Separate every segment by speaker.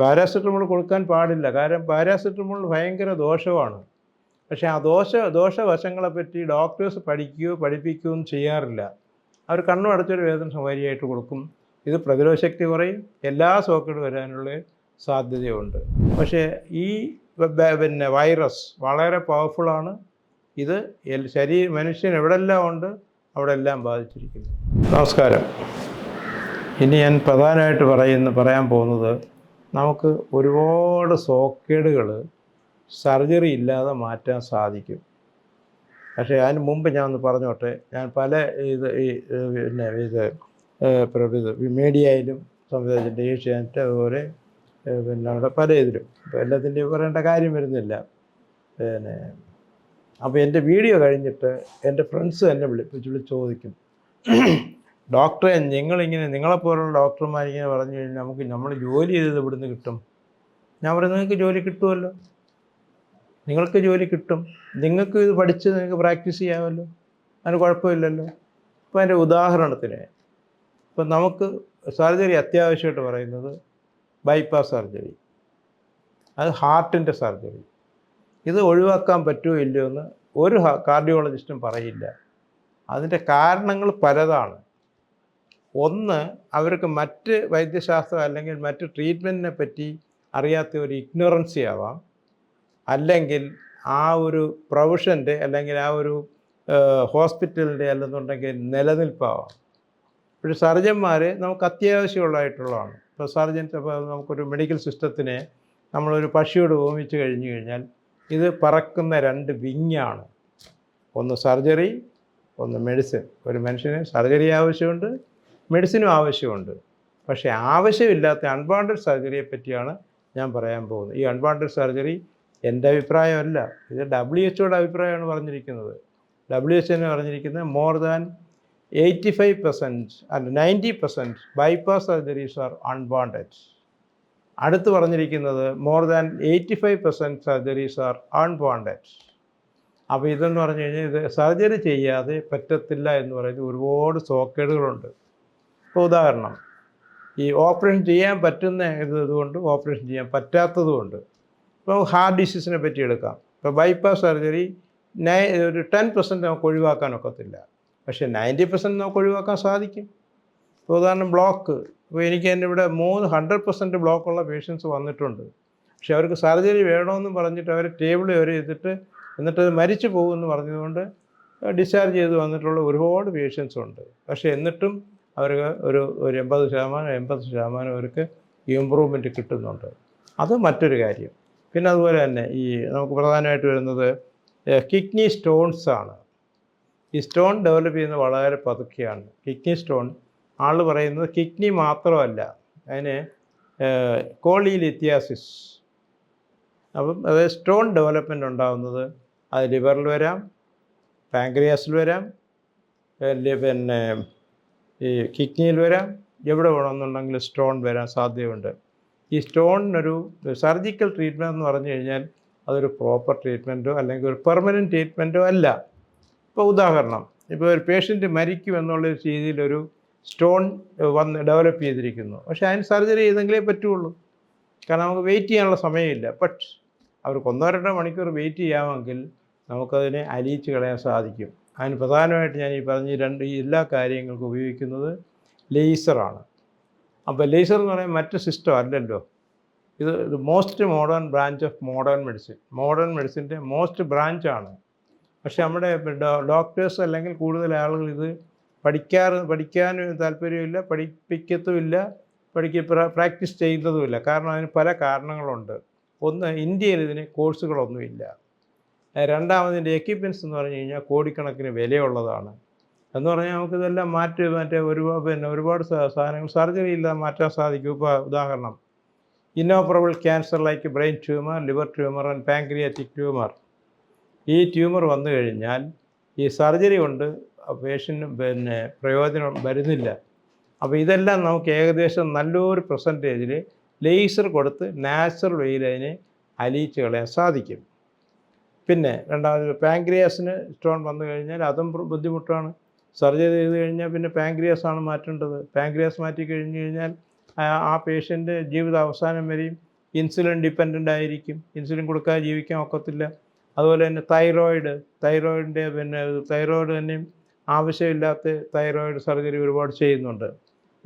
Speaker 1: Paracetamol കൊടുക്കാൻ പാടില്ല. കാരണം പാരാസെറ്റമോൾ ഭയങ്കര ദോഷമാണ്. പക്ഷെ ആ ദോഷ ദോഷവശങ്ങളെ പറ്റി ഡോക്ടേഴ്സ് പഠിക്കുകയോ പഠിപ്പിക്കുകയും ചെയ്യാറില്ല. അവർ കണ്ണും അടച്ചൊരു വേദന സ്വകാര്യമായിട്ട് കൊടുക്കും. ഇത് പ്രതിരോധശക്തി കുറയും. എല്ലാ സോക്കേട് വരാനുള്ള സാധ്യതയുണ്ട്. പക്ഷേ ഈ പിന്നെ വൈറസ് വളരെ പവർഫുള്ളാണ്. ഇത് ശരീര മനുഷ്യൻ എവിടെല്ലാം ഉണ്ട് അവിടെ എല്ലാം ബാധിച്ചിരിക്കുന്നു. നമസ്കാരം. ഇനി ഞാൻ പ്രധാനമായിട്ട് പറയുന്ന പറയാൻ പോകുന്നത് നമുക്ക് ഒരുപാട് സോക്കേടുകൾ സർജറി ഇല്ലാതെ മാറ്റാൻ സാധിക്കും. പക്ഷേ അതിന് മുമ്പ് ഞാൻ ഒന്ന് പറഞ്ഞോട്ടെ ഞാൻ പല ഇത് ഈ പിന്നെ ഇത് ഇത് മീഡിയയിലും സംവിധാനത്തിന്റെ ഏഷ്യാനെറ്റ് അതുപോലെ പിന്നെ അവിടെ പല ഇതിലും എല്ലാത്തിന്റെയും പറയേണ്ട കാര്യം വരുന്നില്ല. പിന്നെ അപ്പോൾ എന്റെ വീഡിയോ കഴിഞ്ഞിട്ട് എന്റെ ഫ്രണ്ട്സ് എന്നെ വിളിപ്പിച്ച് വിളിച്ച് ചോദിക്കും. ഡോക്ടറെ നിങ്ങളിങ്ങനെ നിങ്ങളെപ്പോലുള്ള ഡോക്ടർമാരിങ്ങനെ പറഞ്ഞു കഴിഞ്ഞാൽ നമുക്ക് നമ്മൾ ജോലി ചെയ്തത് ഇവിടുന്ന് കിട്ടും? ഞാൻ പറയുന്നത് നിങ്ങൾക്ക് ജോലി കിട്ടുമല്ലോ നിങ്ങൾക്ക് ജോലി കിട്ടും. നിങ്ങൾക്ക് ഇത് പഠിച്ച് നിങ്ങൾക്ക് പ്രാക്ടീസ് ചെയ്യാമല്ലോ. അതിന് കുഴപ്പമില്ലല്ലോ. ഇപ്പോൾ അതിന്റെ ഉദാഹരണത്തിന് ഇപ്പം നമുക്ക് സർജറി അത്യാവശ്യമായിട്ട് പറയുന്നത് ബൈപ്പാസ് സർജറി. അത് ഹാർട്ടിന്റെ സർജറി. ഇത് ഒഴിവാക്കാൻ പറ്റുമോ ഇല്ലയോ എന്ന് ഒരു കാർഡിയോളജിസ്റ്റും പറയില്ല. അതിന്റെ കാരണങ്ങൾ പലതാണ്. ഒന്ന് അവർക്ക് മറ്റ് വൈദ്യശാസ്ത്രം അല്ലെങ്കിൽ മറ്റ് ട്രീറ്റ്മെന്റിനെ പറ്റി അറിയാത്ത ഒരു ഇഗ്നോറൻസി ആവാം. അല്ലെങ്കിൽ ആ ഒരു പ്രൊഫഷന്റെ അല്ലെങ്കിൽ ആ ഒരു ഹോസ്പിറ്റലിന്റെ അല്ലെന്നുണ്ടെങ്കിൽ നിലനിൽപ്പാവാം. പക്ഷേ സർജന്മാർ നമുക്ക് അത്യാവശ്യമുള്ളതായിട്ടുള്ളതാണ്. ഇപ്പോൾ സർജൻ ഇപ്പോൾ നമുക്കൊരു മെഡിക്കൽ സിസ്റ്റത്തിനെ നമ്മളൊരു പക്ഷിയോട് ഓമിച്ച് കഴിഞ്ഞു കഴിഞ്ഞാൽ ഇത് പറക്കുന്ന രണ്ട് വിങ്ങാണ് ഒന്ന് സർജറി ഒന്ന് മെഡിസിൻ ഒരു മനുഷ്യന് സർജറി ആവശ്യമുണ്ട് മെഡിസിനും ആവശ്യമുണ്ട്. പക്ഷേ ആവശ്യമില്ലാത്ത അൺവാണ്ടഡ് സർജറിയെ പറ്റിയാണ് ഞാൻ പറയാൻ പോകുന്നത്. ഈ അൺവാണ്ടഡ് സർജറി എന്റെ അഭിപ്രായമല്ല. ഇത് ഡബ്ല്യു എച്ച്ഒയുടെ അഭിപ്രായമാണ് പറഞ്ഞിരിക്കുന്നത്. ഡബ്ല്യു എച്ച് എന്ന് പറഞ്ഞിരിക്കുന്നത് more than eighty five percent അല്ല ninety percent bypass surgeries are unwanted അടുത്ത് പറഞ്ഞിരിക്കുന്നത് more than eighty five percent surgeries are unwanted അപ്പോൾ ഇതെന്ന് പറഞ്ഞു കഴിഞ്ഞാൽ ഇത് സർജറി ചെയ്യാതെ പറ്റത്തില്ല എന്ന് പറയുന്നത് ഒരുപാട് സോക്കേടുകളുണ്ട് ഇപ്പോൾ ഉദാഹരണം ഈ ഓപ്പറേഷൻ ചെയ്യാൻ പറ്റുന്ന ഇത് ഇതുകൊണ്ട് ഓപ്പറേഷൻ ചെയ്യാൻ പറ്റാത്തതുകൊണ്ട് ഇപ്പോൾ ഹാർട്ട് ഡിസീസിനെ പറ്റി എടുക്കാം. ഇപ്പോൾ ബൈപ്പാസ് സർജറി നയ ഒരു ടെൻ പെർസെന്റ് നമുക്ക് ഒഴിവാക്കാൻ ഒക്കത്തില്ല. പക്ഷേ നയന്റി പെർസെന്റ് നമുക്ക് ഒഴിവാക്കാൻ സാധിക്കും. ഇപ്പോൾ ഉദാഹരണം ബ്ലോക്ക്. ഇപ്പോൾ എനിക്ക് എന്റെ ഇവിടെ മൂന്ന് ഹൺഡ്രഡ് പെർസെന്റ് ബ്ലോക്കുള്ള പേഷ്യൻസ് വന്നിട്ടുണ്ട്. പക്ഷേ അവർക്ക് സർജറി വേണമെന്ന് പറഞ്ഞിട്ട് അവർ ടേബിൾ വരെ ചെയ്തിട്ട് എന്നിട്ട് അത് മരിച്ചു പോകുമെന്ന് പറഞ്ഞതുകൊണ്ട് ഡിസ്ചാർജ് ചെയ്ത് വന്നിട്ടുള്ള ഒരുപാട് പേഷ്യൻസ് ഉണ്ട്. പക്ഷേ എന്നിട്ടും അവർക്ക് ഒരു ഒരു എൺപത് ശതമാനം എൺപത് ശതമാനം അവർക്ക് ഇമ്പ്രൂവ്മെന്റ് കിട്ടുന്നുണ്ട്. അത് മറ്റൊരു കാര്യം. പിന്നെ അതുപോലെ തന്നെ ഈ നമുക്ക് പ്രധാനമായിട്ട് വരുന്നത് കിഡ്നി സ്റ്റോൺസ് ആണ്. ഈ സ്റ്റോൺ ഡെവലപ്പ് ചെയ്യുന്നത് വളരെ പതുക്കെയാണ്. കിഡ്നി സ്റ്റോൺ ആൾ പറയുന്നത് കിഡ്നി മാത്രമല്ല അതിന് കോളിലിത്യാസിസ് അപ്പം അത് സ്റ്റോൺ ഡെവലപ്മെന്റ് ഉണ്ടാകുന്നത് അത് ലിവറിൽ വരാം പാങ്ക്രിയാസിൽ വരാം പിന്നെ ഈ കിഡ്നിയിൽ വരാം എവിടെ വേണമെന്നുണ്ടെങ്കിൽ സ്റ്റോൺ വരാൻ സാധ്യതയുണ്ട്. ഈ സ്റ്റോണിനൊരു സർജിക്കൽ ട്രീറ്റ്മെന്റ് എന്ന് പറഞ്ഞു കഴിഞ്ഞാൽ അതൊരു പ്രോപ്പർ ട്രീറ്റ്മെന്റോ അല്ലെങ്കിൽ ഒരു പെർമനന്റ് ട്രീറ്റ്മെന്റോ അല്ല. ഇപ്പോൾ ഉദാഹരണം ഇപ്പോൾ ഒരു പേഷ്യന്റ് മരിക്കും എന്നുള്ള രീതിയിലൊരു സ്റ്റോൺ വന്ന് ഡെവലപ്പ് ചെയ്തിരിക്കുന്നു. പക്ഷേ അതിന് സർജറി ചെയ്തെങ്കിലേ പറ്റുള്ളൂ. കാരണം നമുക്ക് വെയിറ്റ് ചെയ്യാനുള്ള സമയമില്ല. ബട്ട് അവർക്ക് ഒന്നോ രണ്ടോ മണിക്കൂർ വെയിറ്റ് ചെയ്യാമെങ്കിൽ നമുക്കതിനെ അലിയിച്ച് കളയാൻ സാധിക്കും. അതിന് പ്രധാനമായിട്ട് ഞാൻ ഈ പറഞ്ഞ രണ്ട് ഈ എല്ലാ കാര്യങ്ങൾക്കും ഉപയോഗിക്കുന്നത് ലേസറാണ് അപ്പോൾ ലേസർ എന്ന് പറയുന്നത് മറ്റ് സിസ്റ്റം അല്ലല്ലോ. ഇത് most modern branch of modern medicine modern മെഡിസിന്റെ most ബ്രാഞ്ചാണ് പക്ഷേ നമ്മുടെ ഡോക്ടേഴ്സ് അല്ലെങ്കിൽ കൂടുതൽ ആളുകൾ ഇത് പഠിക്കാറ് പഠിക്കാൻ താല്പര്യമില്ല പഠിപ്പിക്കത്തുമില്ല പഠിക്ക പ്രാക്ടീസ് ചെയ്യുന്നതുമില്ല. കാരണം അതിന് പല കാരണങ്ങളുണ്ട്. ഒന്ന് ഇന്ത്യയിൽ ഇതിന് കോഴ്സുകളൊന്നുമില്ല രണ്ടാമതിന്റെ എക്യുപ്മെന്റ്സ് എന്ന് പറഞ്ഞു കഴിഞ്ഞാൽ കോടിക്കണക്കിന് വിലയുള്ളതാണ്. എന്ന് പറഞ്ഞാൽ നമുക്കിതെല്ലാം മാറ്റി മറ്റേ ഒരുപാട് പിന്നെ ഒരുപാട് സാധനങ്ങൾ സർജറി ഇല്ലാതെ മാറ്റാൻ സാധിക്കും. ഇപ്പോൾ ഉദാഹരണം inoperable cancer like brain tumour liver tumour and pancreatic tumour ഈ ട്യൂമർ വന്നു കഴിഞ്ഞാൽ ഈ സർജറി കൊണ്ട് പേഷ്യന് പിന്നെ പ്രയോജനം വരുന്നില്ല. അപ്പോൾ ഇതെല്ലാം നമുക്ക് ഏകദേശം നല്ലൊരു പെർസെന്റേജിൽ ലേസർ കൊടുത്ത് നാച്ചുറൽ വെയിൽ അതിനെ അലിയിച്ച് കളയാൻ സാധിക്കും. പിന്നെ രണ്ടാമത് പാങ്ക്രിയാസിന് സ്റ്റോൺ വന്നു കഴിഞ്ഞാൽ അതും ബുദ്ധിമുട്ടാണ്. സർജറി ചെയ്ത് കഴിഞ്ഞാൽ പിന്നെ പാങ്ക്രിയാസ് ആണ് മാറ്റേണ്ടത്. പാങ്ക്രിയാസ് മാറ്റി കഴിഞ്ഞ് കഴിഞ്ഞാൽ ആ- പേഷ്യന്റ് ജീവിത അവസാനം വരെയും ഇൻസുലിൻ ഡിപ്പെൻഡന്റ് ആയിരിക്കും. ഇൻസുലിൻ കൊടുക്കാതെ ജീവിക്കാൻ ഒക്കത്തില്ല. അതുപോലെ തന്നെ തൈറോയിഡ് തൈറോയിഡിന്റെ പിന്നെ തൈറോയിഡ് തന്നെയും ആവശ്യമില്ലാത്ത തൈറോയിഡ് സർജറി ഒരുപാട് ചെയ്യുന്നുണ്ട്.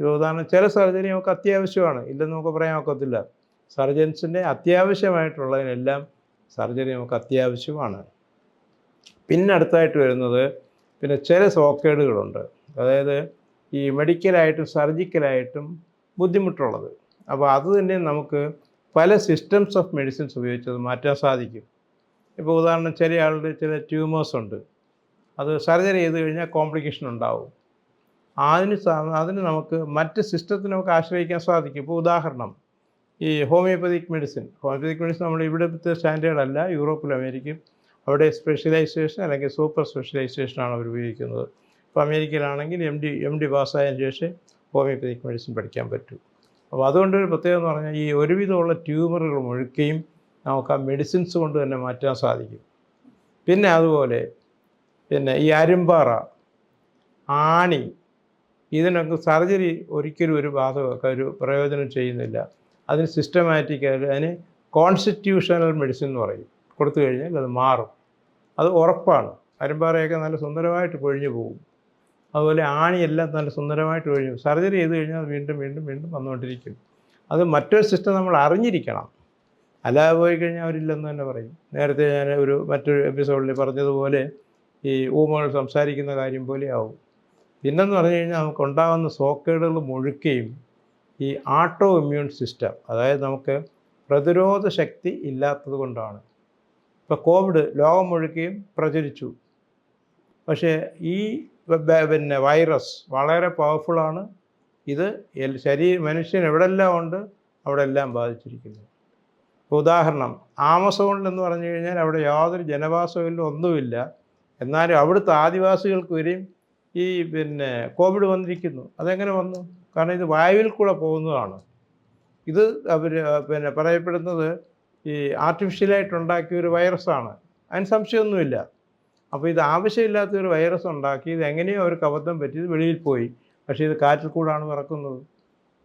Speaker 1: ഉദാഹരണം ചില സർജറി നമുക്ക് അത്യാവശ്യമാണ്. ഇല്ലെന്ന് നമുക്ക് പറയാൻ ഒക്കത്തില്ല. സർജൻസിന്റെ അത്യാവശ്യമായിട്ടുള്ളതിനെല്ലാം സർജറി നമുക്ക് അത്യാവശ്യമാണ്. പിന്നെ അടുത്തായിട്ട് വരുന്നത് പിന്നെ ചില സോക്കേടുകളുണ്ട്. അതായത് ഈ മെഡിക്കലായിട്ടും സർജിക്കലായിട്ടും ബുദ്ധിമുട്ടുള്ളത്. അപ്പോൾ അത് തന്നെ നമുക്ക് പല സിസ്റ്റംസ് ഓഫ് മെഡിസിൻസ് ഉപയോഗിച്ച് അത് മാറ്റാൻ സാധിക്കും. ഇപ്പോൾ ഉദാഹരണം ചില ആളുടെ ചില ട്യൂമേഴ്സ് ഉണ്ട് അത് സർജറി ചെയ്ത് കഴിഞ്ഞാൽ കോംപ്ലിക്കേഷൻ ഉണ്ടാവും. അതിന് അതിന് നമുക്ക് മറ്റ് സിസ്റ്റത്തിന് നമുക്ക് ആശ്രയിക്കാൻ സാധിക്കും. ഇപ്പോൾ ഉദാഹരണം ഈ ഹോമിയോപ്പതിക് മെഡിസിൻ. ഹോമിയോപ്പതിക് മെഡിസിൻ നമ്മൾ ഇവിടുത്തെ സ്റ്റാൻഡേർഡ് അല്ല യൂറോപ്പിലും അമേരിക്കയും. അവിടെ സ്പെഷ്യലൈസേഷൻ അല്ലെങ്കിൽ സൂപ്പർ സ്പെഷ്യലൈസേഷനാണ് അവർ ഉപയോഗിക്കുന്നത്. ഇപ്പോൾ അമേരിക്കയിലാണെങ്കിൽ എം ഡി എം ഡി പാസ്സായതിനു ശേഷം ഹോമിയോപ്പതിക് മെഡിസിൻ പഠിക്കാൻ പറ്റും. അപ്പോൾ അതുകൊണ്ട് ഒരു പ്രത്യേകത എന്ന് പറഞ്ഞാൽ ഈ ഒരുവിധമുള്ള ട്യൂമറുകൾ മുഴുക്കുകയും നമുക്ക് ആ മെഡിസിൻസ് കൊണ്ട് തന്നെ മാറ്റാൻ സാധിക്കും. പിന്നെ അതുപോലെ പിന്നെ ഈ അരുമ്പാറ ആണി ഇതിനൊക്കെ സർജറി ഒരിക്കലും ഒരു ബാധക ഒരു പ്രയോജനം ചെയ്യുന്നില്ല. അതിന് സിസ്റ്റമാറ്റിക് ആയിട്ട് അതിന് കോൺസ്റ്റിറ്റ്യൂഷണൽ മെഡിസിൻ എന്ന് പറയും. കൊടുത്തു കഴിഞ്ഞാൽ അത് മാറും. അത് ഉറപ്പാണ്. അരുമ്പാറയൊക്കെ നല്ല സുന്ദരമായിട്ട് പൊഴിഞ്ഞു പോകും. അതുപോലെ ആണിയെല്ലാം നല്ല സുന്ദരമായിട്ട് ഒഴിഞ്ഞു സർജറി ചെയ്ത് കഴിഞ്ഞാൽ അത് വീണ്ടും വീണ്ടും വീണ്ടും വന്നുകൊണ്ടിരിക്കും. അത് മറ്റൊരു സിസ്റ്റം നമ്മൾ അറിഞ്ഞിരിക്കണം. അല്ലാതെ പോയി കഴിഞ്ഞാൽ അവരില്ലെന്ന് തന്നെ പറയും. നേരത്തെ ഞാൻ ഒരു മറ്റൊരു എപ്പിസോഡിൽ പറഞ്ഞതുപോലെ ഈ ഊമകൾ സംസാരിക്കുന്ന കാര്യം പോലെ ആവും. പിന്നെന്ന് പറഞ്ഞു കഴിഞ്ഞാൽ നമുക്ക് ഉണ്ടാകുന്ന സോക്കേടുകൾ മുഴുക്കുകയും ഈ ആട്ടോ ഇമ്മ്യൂൺ സിസ്റ്റം അതായത് നമുക്ക് പ്രതിരോധ ശക്തി ഇല്ലാത്തത് കൊണ്ടാണ്. ഇപ്പോൾ കോവിഡ് ലോകം മുഴുക്കുകയും പ്രചരിച്ചു. പക്ഷേ ഈ പിന്നെ വൈറസ് വളരെ പവർഫുള്ളാണ് ഇത് ശരീരം മനുഷ്യൻ എവിടെല്ലാം ഉണ്ട് അവിടെ എല്ലാം ബാധിച്ചിരിക്കുന്നു. ഇപ്പോൾ ഉദാഹരണം ആമസോണിൽ എന്ന് പറഞ്ഞു കഴിഞ്ഞാൽ അവിടെ യാതൊരു ജനവാസമില്ല ഒന്നുമില്ല. എന്നാലും അവിടുത്തെ ആദിവാസികൾക്ക് വരെയും ഈ പിന്നെ കോവിഡ് വന്നിരിക്കുന്നു. അതെങ്ങനെ വന്നു? കാരണം ഇത് വായുവിൽ കൂടെ പോകുന്നതാണ്. ഇത് അവർ പിന്നെ പറയപ്പെടുന്നത് ഈ ആർട്ടിഫിഷ്യലായിട്ട് ഉണ്ടാക്കിയ ഒരു വൈറസാണ്. അതിന് സംശയമൊന്നുമില്ല. അപ്പോൾ ഇത് ആവശ്യമില്ലാത്ത ഒരു വൈറസ് ഉണ്ടാക്കി ഇത് എങ്ങനെയോ അവർക്ക് അബദ്ധം പറ്റി ഇത് വെളിയിൽ പോയി. പക്ഷേ ഇത് കാറ്റിൽ കൂടാണ് പറക്കുന്നത്.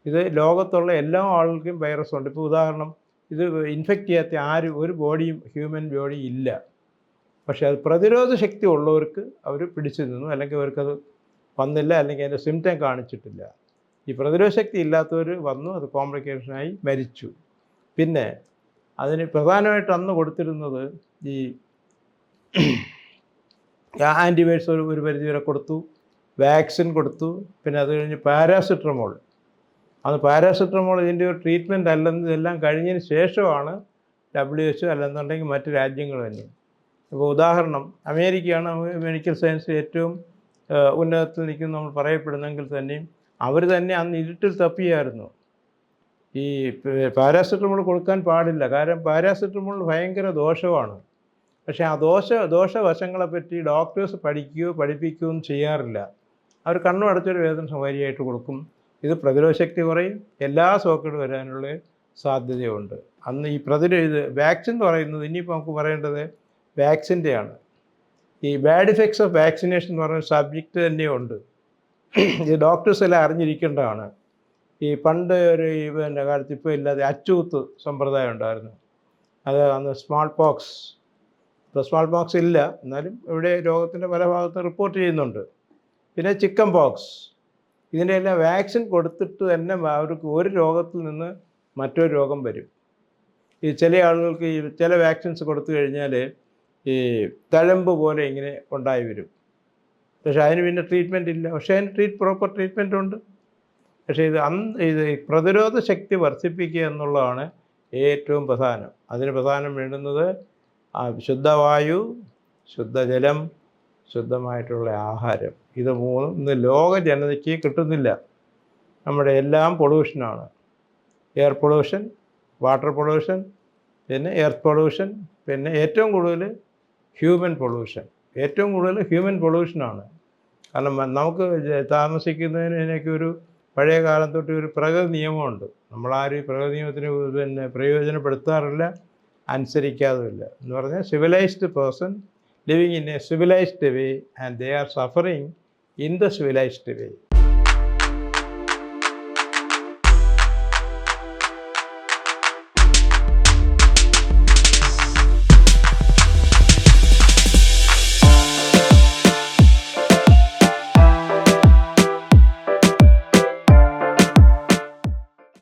Speaker 1: ഇത് ലോകത്തുള്ള എല്ലാ ആളുകൾക്കും വൈറസ് ഉണ്ട് ഇപ്പോൾ ഉദാഹരണം ഇത് ഇൻഫെക്റ്റ് ചെയ്യാത്ത ആരും ഒരു ബോഡിയും ഹ്യൂമൻ ബോഡി ഇല്ല. പക്ഷേ അത് പ്രതിരോധ ശക്തി ഉള്ളവർക്ക് അവർ പിടിച്ചു നിന്നു. അല്ലെങ്കിൽ അവർക്കത് വന്നില്ല. അല്ലെങ്കിൽ അതിന്റെ സിംറ്റം കാണിച്ചിട്ടില്ല. ഈ പ്രതിരോധ ശക്തി ഇല്ലാത്തവർ വന്നു അത് കോംപ്ലിക്കേഷനായി മരിച്ചു. പിന്നെ അതിന് പ്രധാനമായിട്ട് അന്ന് കൊടുത്തിരുന്നത് ഈ ആന്റിബയോട്ടിക്സ് ഒരു ഒരു പരിധി വരെ കൊടുത്തു വാക്സിൻ കൊടുത്തു പിന്നെ അത് കഴിഞ്ഞ് പാരാസിറ്റമോൾ. അത് പാരാസിറ്റമോൾ ഇതിന്റെ ഒരു ട്രീറ്റ്മെന്റ് അല്ലെന്ന് ഇതെല്ലാം കഴിഞ്ഞതിന് ശേഷമാണ് ഡബ്ല്യു എച്ച് അല്ലെന്നുണ്ടെങ്കിൽ മറ്റ് രാജ്യങ്ങൾ തന്നെ. ഇപ്പോൾ ഉദാഹരണം അമേരിക്കയാണ് മെഡിക്കൽ സയൻസ് ഏറ്റവും ഉന്നതത്തിൽ നിൽക്കുന്ന നമ്മൾ പറയപ്പെടുന്നെങ്കിൽ തന്നെയും അവർ തന്നെ അന്ന് ഇരുട്ടിൽ തപ്പിയായിരുന്നു. ഈ പാരാസെറ്റമോൾ കൊടുക്കാൻ പാടില്ല. കാരണം പാരാസെറ്റമോൾ ഭയങ്കര ദോഷമാണ്. പക്ഷേ ആ ദോഷ ദോഷവശങ്ങളെപ്പറ്റി ഡോക്ടേഴ്സ് പഠിക്കുകയോ പഠിപ്പിക്കുകയോ ഒന്നും ചെയ്യാറില്ല. അവർ കണ്ണു അടച്ചൊരു വേദന സ്വകാര്യമായിട്ട് കൊടുക്കും. ഇത് പ്രതിരോധശക്തി കുറയും. എല്ലാ സോക്കേട് വരാനുള്ള സാധ്യതയുണ്ട്. അന്ന് ഈ പ്രതിരോധ ഇത് വാക്സിൻ എന്ന് പറയുന്നത് ഇനിയിപ്പോൾ നമുക്ക് പറയേണ്ടത് വാക്സിന്റെയാണ്. ഈ ബാഡ് ഇഫക്ട്സ് ഓഫ് വാക്സിനേഷൻ എന്ന് പറയുന്ന സബ്ജക്റ്റ് തന്നെയുണ്ട്. ഇത് ഡോക്ടേഴ്സ് എല്ലാം അറിഞ്ഞിരിക്കേണ്ടതാണ്. ഈ പണ്ട് ഒരു ഈ പിന്നെ കാലത്ത് ഇപ്പോൾ ഇല്ലാതെ അച്ചൂത്ത് സമ്പ്രദായം ഉണ്ടായിരുന്നു. അത് അന്ന് സ്മാൾ പോക്സ് ഇപ്പോൾ സ്മാൾ പോക്സ് ഇല്ല. എന്നാലും ഇവിടെ രോഗത്തിന്റെ പല ഭാഗത്തും റിപ്പോർട്ട് ചെയ്യുന്നുണ്ട്. പിന്നെ ചിക്കൻ പോക്സ് ഇതിന്റെ എല്ലാം വാക്സിൻ കൊടുത്തിട്ട് തന്നെ അവർക്ക് ഒരു രോഗത്തിൽ നിന്ന് മറ്റൊരു രോഗം വരും. ഈ ചില ആളുകൾക്ക് ഈ ചില വാക്സിൻസ് കൊടുത്തു കഴിഞ്ഞാൽ ഈ തഴമ്പ് പോലെ ഇങ്ങനെ ഉണ്ടായി വരും. പക്ഷേ അതിന് പിന്നെ ട്രീറ്റ്മെന്റ് ഇല്ല. പക്ഷേ അതിന് ട്രീറ്റ് പ്രോപ്പർ ട്രീറ്റ്മെന്റ് ഉണ്ട്. പക്ഷേ ഇത് അന്ന് ഇത് പ്രതിരോധ ശക്തി വർദ്ധിപ്പിക്കുക എന്നുള്ളതാണ് ഏറ്റവും പ്രധാനം. അതിന് പ്രധാനം വേണ്ടുന്നത് ആ ശുദ്ധവായു ശുദ്ധജലം ശുദ്ധമായിട്ടുള്ള ആഹാരം. ഇത് മൂന്നും ഇന്ന് ലോക ജനതയ്ക്ക് കിട്ടുന്നില്ല. നമ്മുടെ എല്ലാം പൊള്യൂഷനാണ് എയർ പൊള്യൂഷൻ വാട്ടർ പൊള്യൂഷൻ പിന്നെ എർത്ത് പൊള്യൂഷൻ പിന്നെ ഏറ്റവും കൂടുതൽ ഹ്യൂമൻ പൊള്യൂഷൻ ഏറ്റവും കൂടുതൽ ഹ്യൂമൻ പൊള്യൂഷനാണ് കാരണം നമുക്ക് താമസിക്കുന്നതിനൊക്കെ താമസിക്കുന്നതിന് ഒരു പഴയ കാലം തൊട്ട് ഒരു പ്രകൃതി നിയമമുണ്ട്. നമ്മളാരും പ്രകൃതി നിയമത്തിന് പിന്നെ പ്രയോജനപ്പെടുത്താറില്ല അനുസരിക്കാതുമില്ല. എന്ന് പറഞ്ഞാൽ civilised person living in a civilised way and they are suffering in the civilised way